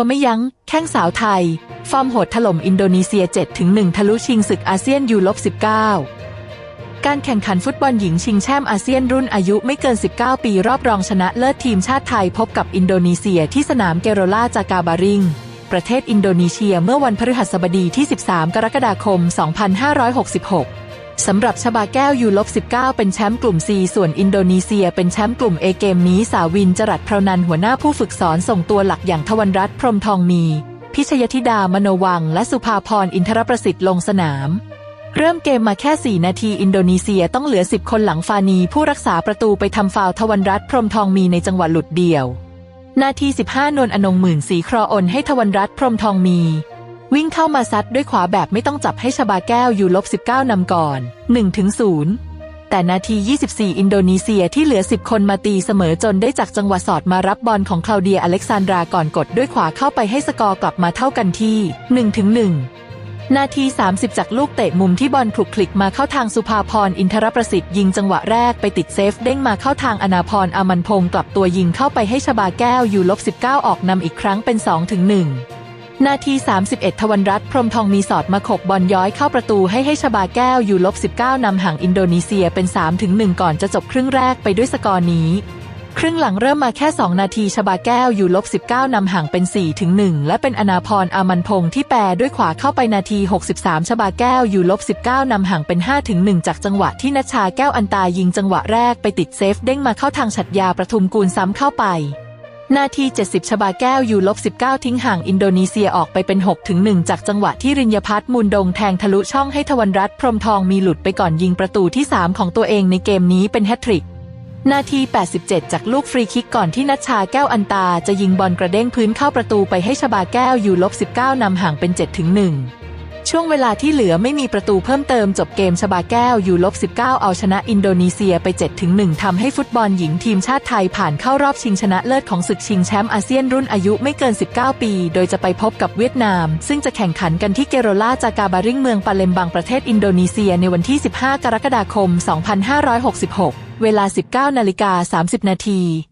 วไม่ยัง้ง แข้งสาวไทย ฟอร์มโหดถล่มอินโดนีเซีย 7-1 ทะลุชิงศึกอาเซียนยูลบ19 การแข่งขันฟุตบอลหญิงชิงแชมป์อาเซียนรุ่นอายุไม่เกิน 19 ปีรอบรองชนะเลิศทีมชาติไทยพบกับอินโดนีเซียที่สนามเกโรลาจากาบาริง ประเทศอินโดนีเซียเมื่อวันพฤหัสบดีที่ 13 กรกฎาคม 2566 สำหรับชบาแก้วยูลบ19 เป็นแชมป์กลุ่ม C ส่วนอินโดนีเซียเป็นแชมป์กลุ่ม A เกมนี้สาวินจรัสพรนันหัวหน้าผู้ฝึกสอนส่งตัวหลักอย่างทวันรัตน์พรหมทองมี พิชยธิดามโนวัง และสุภาพรอินทรประสิทธิ์ลงสนาม เริ่มเกมมาแค่ 4 นาทีอินโดนีเซียต้องเหลือ 10 คนหลังฟานี ผู้รักษาประตูไปทำฟาวทวันรัตน์พรหมทองมีในจังหวะหลุดเดี่ยว นาที 15นวลอนงหมื่นสีครออนให้ทวันรัตน์พรหมทองมี วิ่งเข้ามาซัดด้วยขวาแบบไม่ต้องจับให้ชบาแก้วอยู่ลบ 19นำก่อน 1-0 แต่นาที 24 อินโดนีเซียที่เหลือ 10 คนมาตีเสมอจนได้จากจังหวะสอดมารับบอลของคลาวเดียอเล็กซานดราก่อนกดด้วยขวาเข้าไปให้สกอร์กลับมาเท่ากันที่ 1-1นาที 30 จากลูกเตะมุมที่บอลคลุกคลิกมาเข้าทางสุภาพรอินทรประสิทธิ์ยิงจังหวะแรกไปติดเซฟเด้งมาเข้าทางอนาพรอามันพงศ์กลับตัวยิงเข้าไปให้ชบาแก้วอยู่ลบ 19 ออกนำอีกครั้งเป็น 2-1 นาที 31 ทวันรัตพรมทองมีสอดมาขบบอลย้อยเข้าประตูให้ให้ชบาแก้วอยู่ลบ 19 นำห่างอินโดนีเซียเป็น 3-1 ก่อนจะจบครึ่งแรกไปด้วยสกอร์นี้ ครึ่งหลังเริ่มมาแค่ 2 นาทีชบาแก้วอยู่ลบ 19 นำห่างเป็น4ถึง1และเป็นอนาพรอามันพงที่แปรด้วยขวาเข้าไปนาที 63 ชบาแก้วอยู่ลบ 19 นำห่างเป็น5ถึง1จากจังหวะที่นัชชาแก้วอันตายิงจังหวะแรกไปติดเซฟเด้งมาเข้าทางฉัดยาประทุมกูลซ้ำเข้าไป นาที 70 ชบาแก้วอยู่ลบ19 ทิ้งห่างอินโดนีเซียออกไปเป็น 6 ถึง 1 จากจังหวะที่ริญญพัฒน์มูลดงแทงทะลุช่องให้ทวันรัตน์พรมทองมีหลุดไปก่อนยิงประตูที่ 3 ของตัวเองในเกมนี้เป็นแฮตทริก นาที 87 จากลูกฟรีคิกก่อนที่นัชชาแก้วอันตาจะยิงบอลกระเด้งพื้นเข้าประตูไปให้ชบาแก้วอยู่ลบ19นำห่างเป็น 7 ถึง 1 ช่วงเวลาที่เหลือไม่มีประตูเพิ่มเติมจบเกมชบาแก้วอยู่ลบ19 เอาชนะอินโดนีเซียไป7ถึง1ทำให้ฟุตบอลหญิงทีมชาติไทยผ่านเข้ารอบชิงชนะเลิศของศึกชิงแชมป์อาเซียนรุ่นอายุไม่เกิน 19 ปี โดยจะไปพบกับเวียดนาม ซึ่งจะแข่งขันกันที่เกโรลาจากาบาริงเมืองปาเลมบังประเทศอินโดนีเซียในวันที่ 15 กรกฎาคม 2566 เวลา 19นาฬิกา30นาที